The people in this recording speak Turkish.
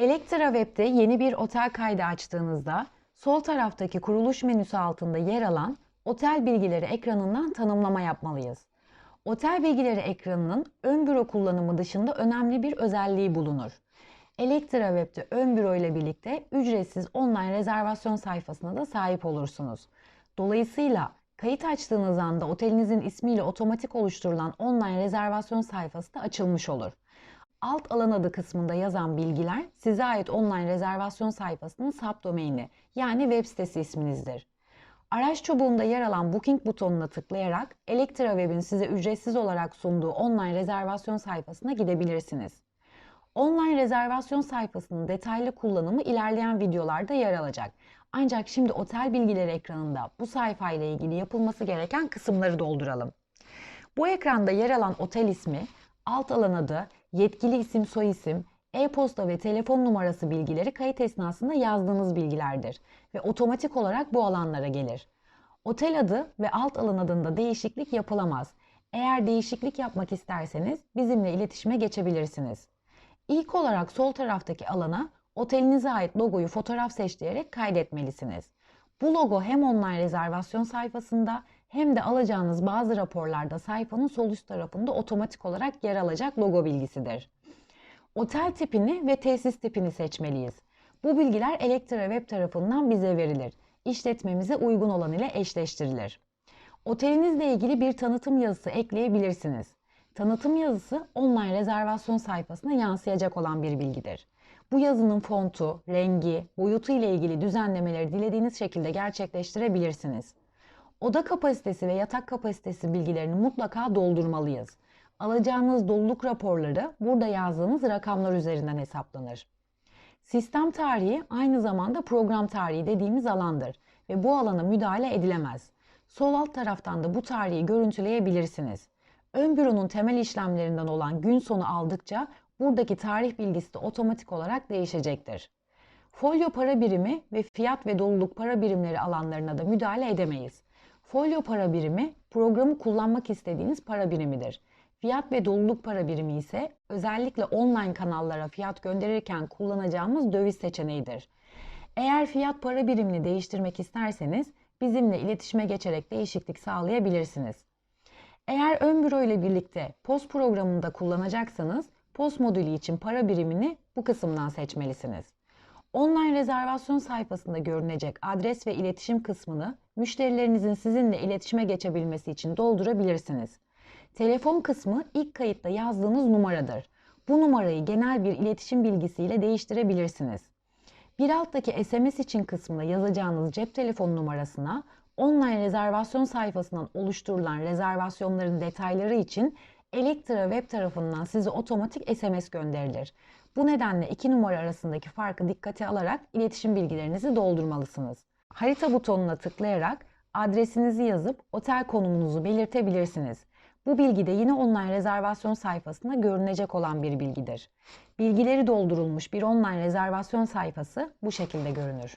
Elektra Web'de yeni bir otel kaydı açtığınızda sol taraftaki kuruluş menüsü altında yer alan otel bilgileri ekranından tanımlama yapmalıyız. Otel bilgileri ekranının ön büro kullanımı dışında önemli bir özelliği bulunur. Elektra Web'de ön büro ile birlikte ücretsiz online rezervasyon sayfasına da sahip olursunuz. Dolayısıyla kayıt açtığınız anda otelinizin ismiyle otomatik oluşturulan online rezervasyon sayfası da açılmış olur. Alt alan adı kısmında yazan bilgiler size ait online rezervasyon sayfasının subdomaini yani web sitesi isminizdir. Araç çubuğunda yer alan Booking butonuna tıklayarak Elektra Web'in size ücretsiz olarak sunduğu online rezervasyon sayfasına gidebilirsiniz. Online rezervasyon sayfasının detaylı kullanımı ilerleyen videolarda yer alacak. Ancak şimdi otel bilgileri ekranında bu sayfa ile ilgili yapılması gereken kısımları dolduralım. Bu ekranda yer alan otel ismi, alt alan adı, yetkili isim soyisim, e-posta ve telefon numarası bilgileri kayıt esnasında yazdığınız bilgilerdir ve otomatik olarak bu alanlara gelir. Otel adı ve alt alan adında değişiklik yapılamaz. Eğer değişiklik yapmak isterseniz bizimle iletişime geçebilirsiniz. İlk olarak sol taraftaki alana otelinize ait logoyu fotoğraf seçleyerek kaydetmelisiniz. Bu logo hem online rezervasyon sayfasında hem de alacağınız bazı raporlarda sayfanın sol üst tarafında otomatik olarak yer alacak logo bilgisidir. Otel tipini ve tesis tipini seçmeliyiz. Bu bilgiler Elektra Web tarafından bize verilir. İşletmemize uygun olan ile eşleştirilir. Otelinizle ilgili bir tanıtım yazısı ekleyebilirsiniz. Tanıtım yazısı online rezervasyon sayfasına yansıyacak olan bir bilgidir. Bu yazının fontu, rengi, boyutu ile ilgili düzenlemeleri dilediğiniz şekilde gerçekleştirebilirsiniz. Oda kapasitesi ve yatak kapasitesi bilgilerini mutlaka doldurmalıyız. Alacağınız doluluk raporları burada yazdığınız rakamlar üzerinden hesaplanır. Sistem tarihi aynı zamanda program tarihi dediğimiz alandır ve bu alana müdahale edilemez. Sol alt taraftan da bu tarihi görüntüleyebilirsiniz. Ön büronun temel işlemlerinden olan gün sonu aldıkça buradaki tarih bilgisi de otomatik olarak değişecektir. Folyo para birimi ve fiyat ve doluluk para birimleri alanlarına da müdahale edemeyiz. Folyo para birimi programı kullanmak istediğiniz para birimidir. Fiyat ve doluluk para birimi ise özellikle online kanallara fiyat gönderirken kullanacağımız döviz seçeneğidir. Eğer fiyat para birimini değiştirmek isterseniz bizimle iletişime geçerek değişiklik sağlayabilirsiniz. Eğer ön büro ile birlikte POS programında kullanacaksanız POS modülü için para birimini bu kısımdan seçmelisiniz. Online rezervasyon sayfasında görünecek adres ve iletişim kısmını müşterilerinizin sizinle iletişime geçebilmesi için doldurabilirsiniz. Telefon kısmı ilk kayıtta yazdığınız numaradır. Bu numarayı genel bir iletişim bilgisiyle değiştirebilirsiniz. Bir alttaki SMS için kısmına yazacağınız cep telefonu numarasına online rezervasyon sayfasından oluşturulan rezervasyonların detayları için Elektra Web tarafından size otomatik SMS gönderilir. Bu nedenle iki numara arasındaki farkı dikkate alarak iletişim bilgilerinizi doldurmalısınız. Harita butonuna tıklayarak adresinizi yazıp otel konumunuzu belirtebilirsiniz. Bu bilgi de yine online rezervasyon sayfasında görünecek olan bir bilgidir. Bilgileri doldurulmuş bir online rezervasyon sayfası bu şekilde görünür.